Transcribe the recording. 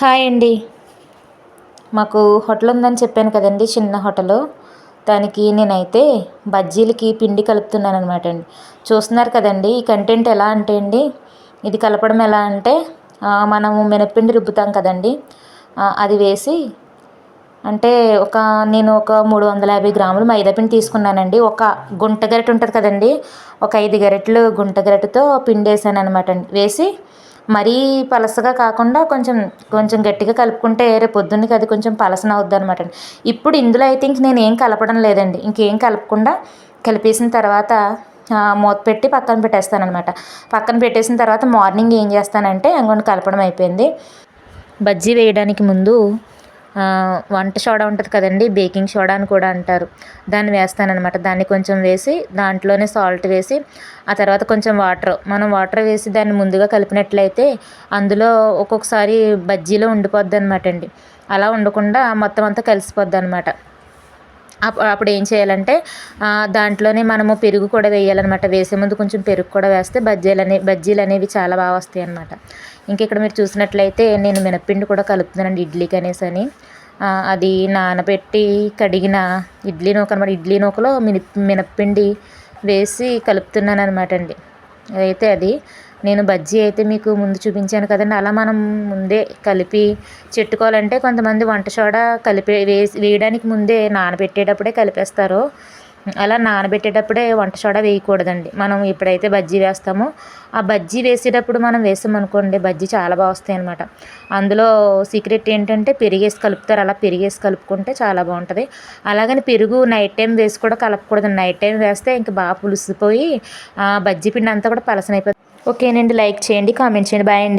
Hi అండి. మాకు hotel ఉందని చెప్పాను కదండి చిన్న హోటలు. దానికి నేనైతే బజ్జీలకి పిండి కలుపుతున్నాను అనమాట అండి. చూస్తున్నారు కదండి ఈ కంటెంట్ ఎలా అంటే అండి ఇది కలపడం ఎలా అంటే మనము మినప్పిండి రుబ్బుతాం కదండి అది వేసి అంటే ఒక నేను ఒక మూడు వందల యాభై గ్రాములు మైదాపిండి తీసుకున్నానండి. ఒక గుంట గరిటె ఉంటుంది కదండి ఒక ఐదు గరిటలు గుంట గరిటతో పిండి వేసాను అనమాట అండి. వేసి మరీ పలసగా కాకుండా కొంచెం కొంచెం గట్టిగా కలుపుకుంటే రేపు పొద్దున్నకి అది కొంచెం పలసన అవుద్ది అనమాట ఇప్పుడు ఇందులో అయితే ఇంక నేను ఏం కలపడం లేదండి. ఇంకేం కలపకుండా కలిపేసిన తర్వాత మూత పెట్టి పక్కన పెట్టేస్తాను అనమాట పక్కన పెట్టేసిన తర్వాత మార్నింగ్ ఏం చేస్తానంటే అంగొని కలపడం అయిపోయింది. బజ్జీ వేయడానికి ముందు వంట సోడా ఉంటుంది కదండి బేకింగ్ సోడా అని కూడా అంటారు. దాన్ని వేస్తానమాట దాన్ని కొంచెం వేసి దాంట్లోనే సాల్ట్ వేసి ఆ తర్వాత కొంచెం వాటర్. మనం వాటర్ వేసి దాన్ని ముందుగా కలిపినట్లయితే అందులో ఒక్కొక్కసారి బజ్జీలో ఉండిపోద్ది అనమాట అండి. అలా ఉండకుండా మొత్తం అంతా కలిసిపోద్ది అనమాట అప్పుడు ఏం చేయాలంటే దాంట్లోనే మనము పెరుగు కూడా వేయాలన్నమాట. వేసే ముందు కొంచెం పెరుగు కూడా వేస్తే బజ్జీలు అనే బజ్జీలు అనేవి చాలా బాగా వస్తాయి అన్నమాట ఇంక ఇక్కడ మీరు చూసినట్లయితే నేను మినప్పిండి కూడా కలుపుతున్నానండి ఇడ్లీకి అనేసి అని. అది నానబెట్టి కడిగిన ఇడ్లీ నూక అనమాట ఇడ్లీ నూకలో మిని మినప్పిండి వేసి కలుపుతున్నాను అనమాట అండి. అయితే అది నేను బజ్జీ అయితే మీకు ముందు చూపించాను కదండి. అలా మనం ముందే కలిపి చెట్టుకోవాలంటే కొంతమంది వంట సోడా కలిపి వేసి వేయడానికి ముందే నానబెట్టేటప్పుడే కలిపేస్తారు. అలా నానబెట్టేటప్పుడే వంట సోడా వేయకూడదండి. మనం ఎప్పుడైతే బజ్జీ వేస్తామో ఆ బజ్జీ వేసేటప్పుడు మనం వేసామనుకోండి బజ్జీ చాలా బాగా వస్తాయి అనమాట అందులో సీక్రెట్ ఏంటంటే పెరిగేసి కలుపుతారు. అలా పెరిగేసి కలుపుకుంటే చాలా బాగుంటుంది. అలాగని పెరుగు నైట్ టైం వేసి కూడా కలపకూడదు నైట్ టైం వేస్తే ఇంకా బాగా పులిసిపోయి బజ్జీ పిండి అంతా కూడా పలసనైపోతుంది. ఓకేనండి లైక్ చేయండి కామెంట్ చేయండి. బాయ్ అండి.